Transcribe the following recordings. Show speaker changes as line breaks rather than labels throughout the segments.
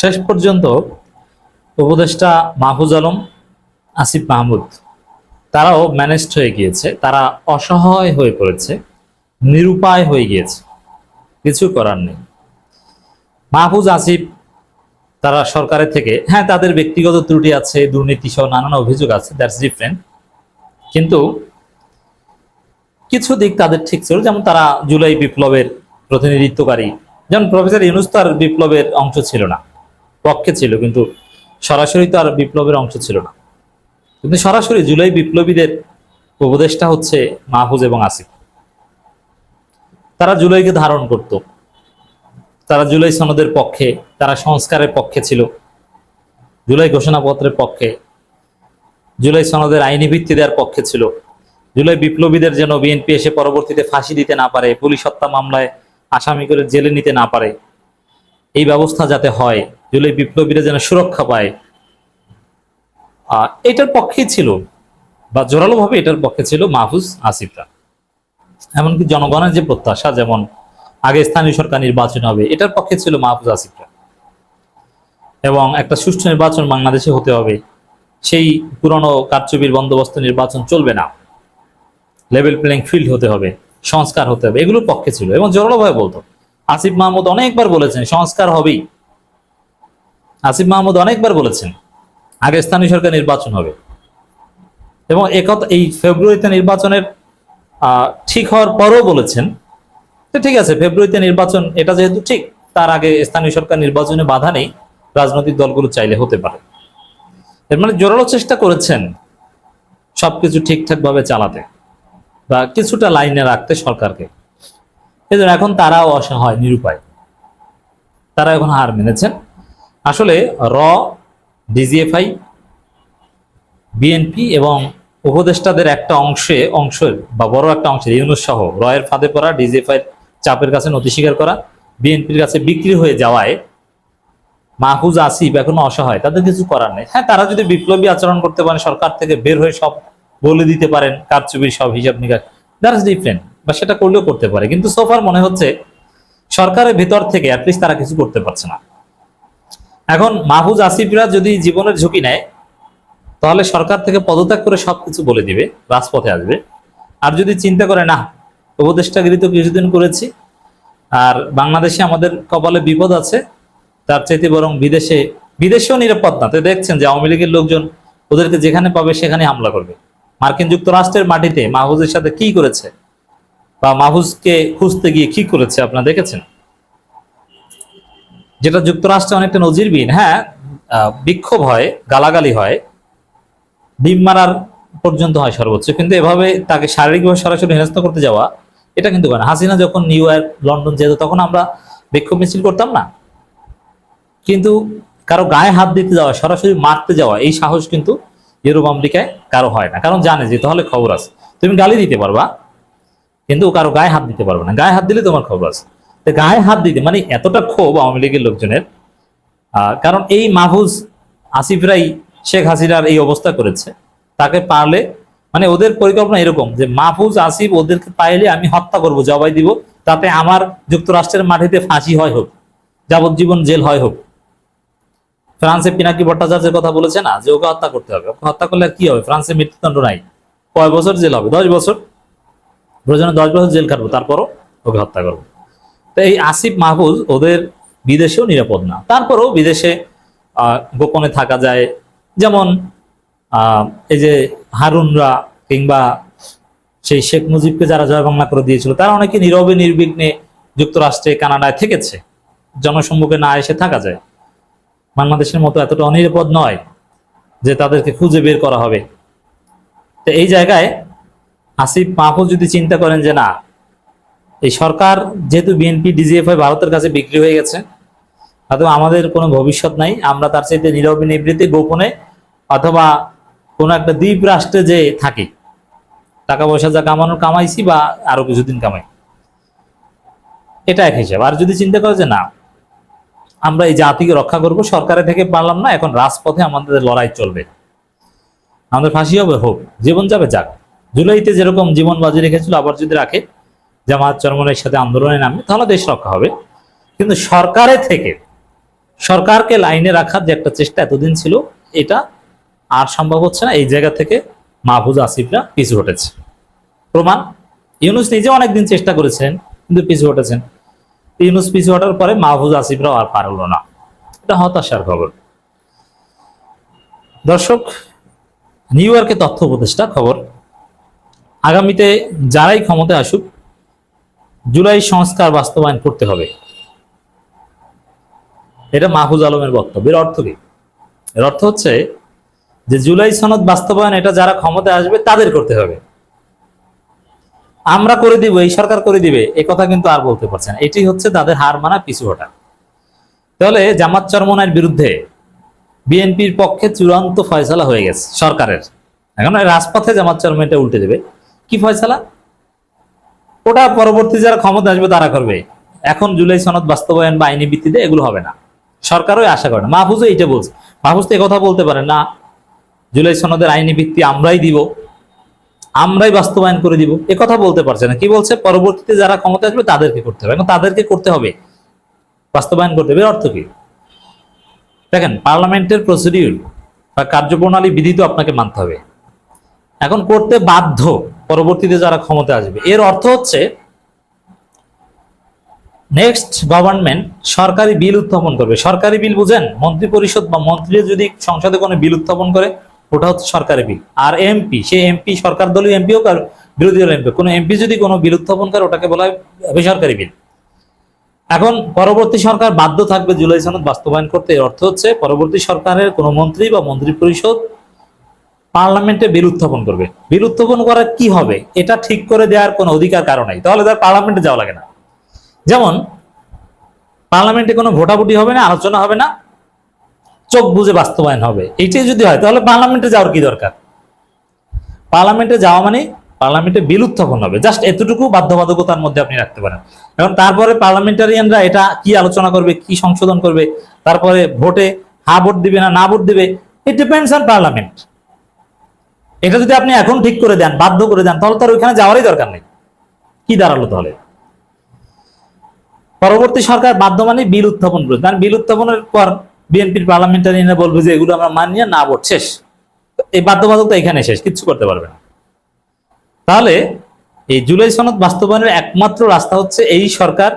শেষ পর্যন্ত উপদেষ্টা মাহফুজ আলম, আসিফ মাহমুদ, তারাও ম্যানেজড হয়ে গিয়েছে। তারা অসহায় হয়ে পড়েছে, নিরুপায় হয়ে গিয়েছে। কিছু করার নেই। মাহফুজ, আসিফ, তারা সরকারের থেকে হ্যাঁ তাদের ব্যক্তিগত ত্রুটি আছে, দুর্নীতি সহ নানান অভিযোগ আছে দ্যাটস ডিফারেন্ট কিন্তু কিছু দিক তাদের ঠিক ছিল, যেমন তারা জুলাই বিপ্লবের প্রতিনিধিত্বকারী। যেমন প্রফেসর ইউনুস তো বিপ্লবের অংশ ছিল না। পক্ষে ছিল, কিন্তু সরাসরি তো আর বিপ্লবের অংশ ছিল না। কিন্তু সরাসরি জুলাই বিপ্লবীদের উপদেষ্টা হচ্ছে মাহফুজ এবং আসিফ। তারা জুলাইকে ধারণ করত। তারা জুলাই সনদের পক্ষে, তারা সংস্কারের পক্ষে ছিল। জুলাই ঘোষণাপত্রের পক্ষে, জুলাই সনদের আইনি ভিত্তি দেওয়ার পক্ষে ছিল। জুলাই বিপ্লবীদের যেন বিএনপি এসে পরবর্তীতে ফাঁসি দিতে না পারে, পুলিশ হত্যা মামলায় আসামি করে জেলে নিতে না পারে, এই ব্যবস্থা যাতে হয় জুলাই বিপ্লবীরা যেন সুরক্ষা পায়। এটার পক্ষেই ছিল, বা জোরালোভাবে এটার পক্ষে ছিল মাহফুজ আসিফরা এমনকি জনগণের যে প্রত্যাশা, যেমন আগে স্থানীয় সরকার নির্বাচন হবে, এটার পক্ষে ছিল মাহফুজ আসিফরা এবং একটা সুষ্ঠু নির্বাচন বাংলাদেশে হতে হবে। সেই পুরনো কারচুপির বন্দোবস্ত নির্বাচন চলবে না। লেভেল প্লেইং ফিল্ড হতে হবে, সংস্কার হতে হবে, এগুলোর পক্ষে ছিল। এবং জোরালোভাবে বলতো, আসিফ মাহমুদ অনেকবার বলেছেন, সংস্কার হবেই। আসিফ মাহমুদ অনেকবার বলেছেন, আগে স্থানীয় সরকার নির্বাচন হবে। এবং একথা এই ফেব্রুয়ারিতে নির্বাচনের ঠিক হওয়ার পরও বলেছেন তো ঠিক আছে, ফেব্রুয়ারিতে নির্বাচন, এটা যেহেতু ঠিক, তার আগে স্থানীয় সরকার নির্বাচনে বাধা নেই, রাজনৈতিক দলগুলো চাইলে হতে পারে। এর মানে জোরালো চেষ্টা করেছেন সবকিছু ঠিকঠাক ভাবে চালাতে বা কিছুটা লাইনে রাখতে সরকারকে। এই জন্য এখন তারাও অসহায়, নিরুপায়। তারা এখন হার মেনেছেন। আসলে র, ডিজিএফআই, বিএনপি এবং উপদেষ্টাদের একটা অংশে, অংশের বা বড় একটা অংশের ইউনুস সহ রয়ের ফাঁদে পড়া ডিজিএফআই চাপের কাছে নথি স্বীকার করা, বিএনপির কাছে বিক্রি হয়ে যাওয়ায় মাহফুজ আসিফ এখনও অসহায়, তাদের কিছু করার নেই। হ্যাঁ তারা যদি বিপ্লবী আচরণ করতে পারেন, সরকার থেকে বের হয়ে সব বলে দিতে পারেন, কারচুপির সব হিসাব নিকাশ দ্যাটস ডিফারেন্ট বা সেটা করলেও করতে পারে। কিন্তু সোফার মনে হচ্ছে সরকারের ভিতর থেকে অ্যাটলিস্ট তারা কিছু করতে পারছে না। এখন মাহফুজ আসিফরা যদি জীবনের ঝুঁকি নেয়, তাহলে সরকার থেকে পদত্যাগ করে সবকিছু বলে দিবে, রাজপথে আসবে। আর যদি চিন্তা করে, না, উপদেষ্টাগিরি তো কিছুদিন করেছি, আর বাংলাদেশে আমাদের কপালে বিপদ আছে, তার চাইতে বরং বিদেশে, বিদেশেও নিরাপদ না। তো দেখছেন যে আওয়ামী লীগের লোকজন ওদেরকে যেখানে পাবে সেখানে হামলা করবে। মার্কিন যুক্তরাষ্ট্রের মাটিতে মাহফুজের সাথে কি করেছে? বা মাহফুজকে খুঁজতে গিয়ে কি করেছে, আপনারা দেখেছেন? যেটা যুক্তরাষ্ট্রে অনেকটা নজিরবিহীন হ্যাঁ বিক্ষোভ হয়, গালাগালি হয়, ডিম মারার পর্যন্ত হয় সর্বোচ্চ, কিন্তু এভাবে তাকে শারীরিকভাবে সরাসরি হেনস্থা করতে যাওয়া, এটা কিন্তু করে হাসিনা যখন নিউ ইয়র্ক, লন্ডন যেত, তখন আমরা বিক্ষোভ মিছিল করতাম না। কিন্তু কারও গায়ে হাত দিতে যাওয়া, সরাসরি মারতে যাওয়া, এই সাহস কিন্তু ইউরোপ আমেরিকায় কারও হয় না। কারণ জানে যে তাহলে খবর আছে। তুমি গালি দিতে পারবা, কিন্তু কারও গায়ে হাত দিতে পারবে না। গায়ে হাত দিলে তোমার খবর আছে। গায়ে হাত দিতে মানে এতটা ক্ষোভ আওয়ামী লীগের লোকজনের কারণ এই মাহফুজ আসিফরাই শেখ হাসিনার এই অবস্থা করেছে। তাকে পারলে মানে ওদের পরিকল্পনা এরকম যে মাহফুজ আসিফ ওদেরকে পাইলে আমি হত্যা করব, জবাই দিব, তাতে আমার যুক্তরাষ্ট্রের মাটিতে ফাঁসি হয় হোক, যাবজ্জীবন জেল হয় হোক। ফ্রান্সে পিনাকি ভট্টাচার্যের কথা বলেছে না, যে ওকে হত্যা করতে হবে। ওকে হত্যা করলে কি হবে? ফ্রান্সে মৃত্যুদণ্ড নাই। কয় বছর জেল হবে? দশ বছর? প্রয়োজনে দশ বছর জেল খাটবো, তারপরও ওকে হত্যা করব। তো এই আসিফ মাহফুজ ওদের বিদেশেও নিরাপদ না। তারপরেও বিদেশে গোপনে থাকা যায়। যেমন এই যে হারুনরা কিংবা সেই শেখ মুজিবকে যারা জয় বাংলা করে দিয়েছিল, তারা অনেকে নীরবে নির্বিঘ্নে যুক্তরাষ্ট্রে, কানাডায় থেকেছে। জনসম্মুখে না এসে থাকা যায়। বাংলাদেশের মতো এতটা অনিরাপদ নয় যে তাদেরকে খুঁজে বের করা হবে। তো এই জায়গায় আসিফ মাহফুজ যদি চিন্তা করেন যে না এই সরকার যেহেতু বিএনপি ডিজিএফআই ভারতের কাছে বিক্রি হয়ে গেছে হয়তো আমাদের কোনো ভবিষ্যৎ নাই, আমরা তার চাইতে নীরবে নিবৃত্তি গোপনে অথবা কোনো একটা দ্বীপ রাষ্ট্রে যে থাকি টাকা পয়সা যা কামানোর কামাইছি বা আরও কিছুদিন কামাই। এটা এক হিসাব। আর যদি চিন্তা করে যে না, আমরা এই জাতিকে রক্ষা করব, সরকারের থেকে পারলাম না, এখন রাজপথে আমাদের লড়াই চলবে। আমাদের ফাঁসি হবে, হোক, জীবন যাবে যাক। জুলাইতে যেরকম জীবন বাজি রেখেছিল, আবার যদি রাখে জামাত চরমনের সাথে আন্দোলনে নামে, তাহলে দেশ রক্ষা হবে। কিন্তু সরকারের থেকে, সরকারকে লাইনে রাখার যে একটা চেষ্টা এতদিন ছিল, এটা আর সম্ভব হচ্ছে না। এই জায়গা থেকে মাহফুজ আসিফরা পিছু হটেছে। প্রমাণ, ইউনুস নিজে অনেকদিন চেষ্টা করেছেন, কিন্তু পিছু হটেছেন। ইউনুস পিছু হটার পরে মাহফুজ আসিফরাও আর পার হলো না। এটা হতাশার খবর। দর্শক, নিউ ইয়র্কে তথ্য উপদেষ্টা খবর, আগামীতে যারাই ক্ষমতায় আসুক জুলাই সংস্কার বাস্তবায়ন করতে হবে। এটা মাহফুজ আলমের বক্তব্য। এর অর্থ কি? এর অর্থ হচ্ছে যে জুলাই সনদ বাস্তবায়ন এটা যারা ক্ষমতায় আসবে তাদের করতে হবে। আমরা করে দিব, এই সরকার করে দিবে, এ কথা কিন্তু আর বলতে পারছেন এটি হচ্ছে তাদের হার মানা পিছু হটা। তাহলে জামাত চরমনের বিরুদ্ধে বিএনপির পক্ষে চূড়ান্ত ফয়সালা হয়ে গেছে সরকারের। এখন রাজপথে জামাত চরমনটা উল্টে দেবে। কি ফয়সালা? ওটা পরবর্তী যারা ক্ষমতা আসবে তারা করবে। এখন জুলাই সনদ বাস্তবায়ন বা আইনি ভিত্তিতে এগুলো হবে না। সরকারও আশা করে না। মাহফুজও এইটা বলছে। মাহফুজ তো কথা বলতে পারে না, জুলাই সনদের আইনি ভিত্তি আমরাই দিব, আমরাই বাস্তবায়ন করে দিব। এ কথা বলতে পারছে না। কি বলছে? পরবর্তীতে যারা ক্ষমতা আসবে তাদেরকে করতে হবে। এখন তাদেরকে করতে হবে। বাস্তবায়ন করতে হবে। অর্থ কি? দেখেন, পার্লামেন্টের প্রসিডিউর বা কার্যপ্রণালী বিধি তো আপনাকে মানতে হবে। এখন করতে বাধ্য পরবর্তীতে যারা ক্ষমতা আসবে। এর অর্থ হচ্ছে নেক্সট গভর্নমেন্ট সরকারি বিল উত্থাপন করবে। সরকারি বিল বুঝেন মন্ত্রী পরিষদ বা মন্ত্রী যদি সংসদে কোনো বিল উত্থাপন করে, ওটা হচ্ছে সরকারি বিল। আর এমপি সে এমপি সরকার দলীয় এমপি হোক আর বিরোধী দল এমপি কোনো এমপি যদি কোনো বিল উত্থাপন করে, ওটাকে বলা হয় বেসরকারি বিল। এখন পরবর্তী সরকার বাধ্য থাকবে জুলাই সনদ বাস্তবায়ন করতে। এর অর্থ হচ্ছে, পরবর্তী সরকারের কোনো মন্ত্রী বা মন্ত্রী পরিষদ পার্লামেন্টে বিল উত্থাপন করবে। বিল উত্থাপন করার কি হবে? এটা ঠিক করে দেওয়ার কোনো অধিকার কারণ নাই। তাহলে তার পার্লামেন্টে যাওয়া লাগে না। যেমন, পার্লামেন্টে কোনো ভোটাভুটি হবে না, আলোচনা হবে না, চোখ বুঝে বাস্তবায়ন হবে। এইটাই যদি হয়, তাহলে পার্লামেন্টে যাওয়ার কি দরকার? পার্লামেন্টে যাওয়া মানে পার্লামেন্টে বিল উত্থাপন হবে। জাস্ট এতটুকু বাধ্যবাধকতার মধ্যে আপনি রাখতে পারেন। এখন তারপরে পার্লামেন্টারিয়ানরা এটা কি আলোচনা করবে, কি সংশোধন করবে, তারপরে ভোটে হা ভোট দিবে না না ভোট দিবে ইট ডিপেন্ডস অন পার্লামেন্ট এটা যদি আপনি এখন ঠিক করে দেন, বাধ্য করে দেন, তাহলে তার ওইখানে যাওয়ারই দরকার নেই। কি দাঁড়াল তাহলে? পরবর্তী সরকার বাধ্য মানে বিল উত্থাপন করবে। কারণ বিল উত্থাপনের পর বিএনপির পার্লামেন্টারিয়ানরা বলবে যে এগুলো আমরা মানিয়ে না, ভোট শেষ। এই বাধ্যবাধকতা এখানে শেষ, কিচ্ছু করতে পারবে না। তাহলে এই জুলাই সনদ বাস্তবায়নের একমাত্র রাস্তা হচ্ছে এই সরকার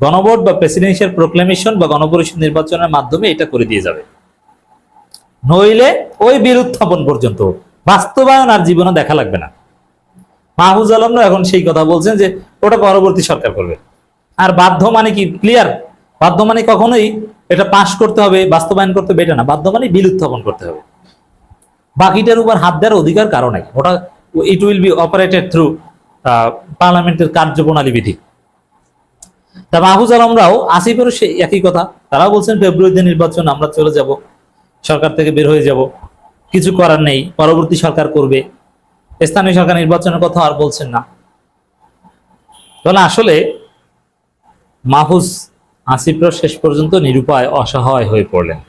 গণভোট বা প্রেসিডেন্সিয়াল প্রোক্লেমেশন বা গণপরিষদ নির্বাচনের মাধ্যমে এটা করে দিয়ে যাবে। নইলে ওই বিল উত্থাপন পর্যন্ত বাস্তবায়ন আর জীবনে দেখা লাগবে না। মাহফুজ আলমরা এখন সেই কথা বলছেন যে ওটা পরবর্তী সরকার করবে। আর বাধ্য মানে কি ক্লিয়ার বাধ্য মানে কখনোই এটা পাশ করতে হবে, বাস্তবায়ন করতে হবে, এটা না। বাধ্য মানে বিল উত্থাপন করতে হবে। বাকিটার উপর হাত দেওয়ার অধিকার কারও নাই। ওটা it will be operated through পার্লামেন্টের কার্যপ্রণালী বিধি। তা মাহফুজ আলমরাও আসিফেরও সেই একই কথা। তারাও বলছেন, ফেব্রুয়ারিতে নির্বাচন, আমরা চলে যাব। সরকার থেকে বের হয়ে যাব। কিছু করার নেই, পরবর্তী সরকার করবে। স্থানীয় সরকার নির্বাচনের কথা আর বলছেন না। তাহলে আসলে মাহফুজ আসিফরা শেষ পর্যন্ত নিরুপায়, অসহায় হয়ে পড়লেন।